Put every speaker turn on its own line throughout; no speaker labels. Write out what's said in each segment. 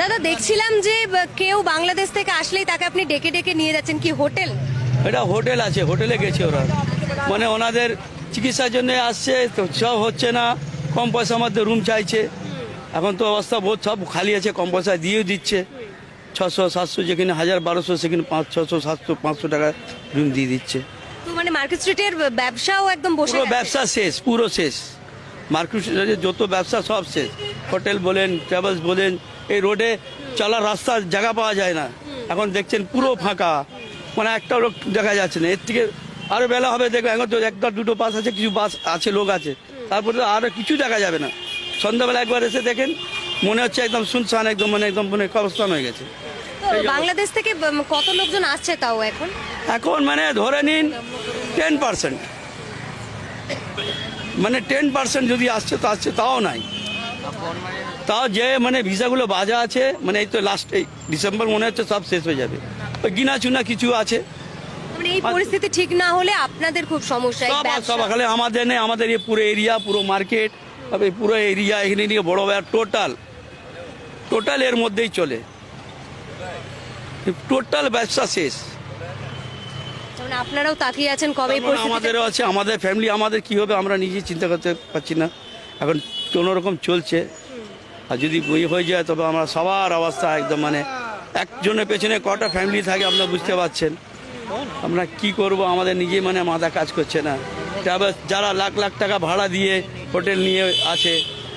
দাদা দেখছিলাম যে কেউ বাংলাদেশ থেকে আসলেই তাকে আপনি ডেকে ডেকে নিয়ে যাচ্ছেন কি হোটেল?
এটা হোটেল আছে হোটেলে গেছে ওরা। মানে ওনাদের চিকিৎসার জন্য আসছে তো সব হচ্ছে না কম পয়সার মধ্যে রুম চাইছে। এখন তো অবস্থা বহুত সব খালি আছে কম পয়সা দিয়েও দিচ্ছে। ছশো সাতশো যেখানে হাজার বারোশো সেখানে পাঁচ ছশো সাতশো পাঁচশো টাকা রুম দিয়ে দিচ্ছে।
তো মানে মার্কেট স্ট্রিটের ব্যবসাও একদম বসে
ব্যবসা শেষ পুরো শেষ। মার্কেট স্ট্রিটের যত ব্যবসা সব শেষ। হোটেল বলেন ট্রাভেলস বলেন এই রোডে চলার রাস্তার জায়গা পাওয়া যায় না। এখন দেখছেন পুরো ফাঁকা। মানে একটা লোক দেখা যাচ্ছে না। এর থেকে আরও বেলা হবে দেখবে এখন তো একটা দুটো বাস আছে কিছু বাস আছে লোক আছে। তারপরে তো আরও কিছু দেখা যাবে না। সন্ধ্যাবেলা একবার এসে দেখেন মনে হচ্ছে একদম শুনশান একদম মানে একদম মানে কবস্থান হয়ে গেছে।
বাংলাদেশ থেকে কত লোকজন আসছে তাও এখন?
এখন মানে ধরে নিন টেন পার্সেন্ট মানে টেন পার্সেন্ট যদি আসছে তো আসছে তাও নাই। তাও যে মানে ভিসাগুলো বাজা আছে মানে এই তো লাস্ট এই ডিসেম্বর মনে হচ্ছে সব শেষ হয়ে যাবে। ওই গিনা চুনা কিছু আছে।
মানে এই পরিস্থিতি ঠিক না হলে আপনাদের খুব সমস্যা এই
সব খালি আমাদের নেই আমাদের এই পুরো এরিয়া পুরো মার্কেট পুরো এরিয়া এখানে নিয়ে বড় বড় টোটাল টোটাল এর মধ্যেই চলে। টোটাল ব্যবসা শেষ।
মানে আপনারাও তাকিয়ে আছেন কবে
মানে আমাদেরও আছে আমাদের ফ্যামিলি আমাদের কি হবে আমরা নিজে চিন্তা করতে পারছি না। এখন কোনো রকম চলছে। আর যদি বই হয়ে যায়, তবে আমরা সবার অবস্থা একদম মানে একজনের পেছনে কটা ফ্যামিলি থাকে, আপনারা বুঝতে পারছেন। আমরা কি করব? আমাদের নিজে মানে মাথা কাজ করছে না। ট্রাভেলস যারা লাখ লাখ টাকা ভাড়া দিয়ে হোটেল নিয়ে আছে,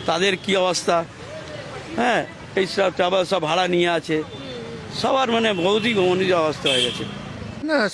তাদের কি অবস্থা? হ্যাঁ এই সব ট্রাভেলস সব ভাড়া নিয়ে আছে। সবার মানে অনুযায়ী অবস্থা হয়ে গেছে।
না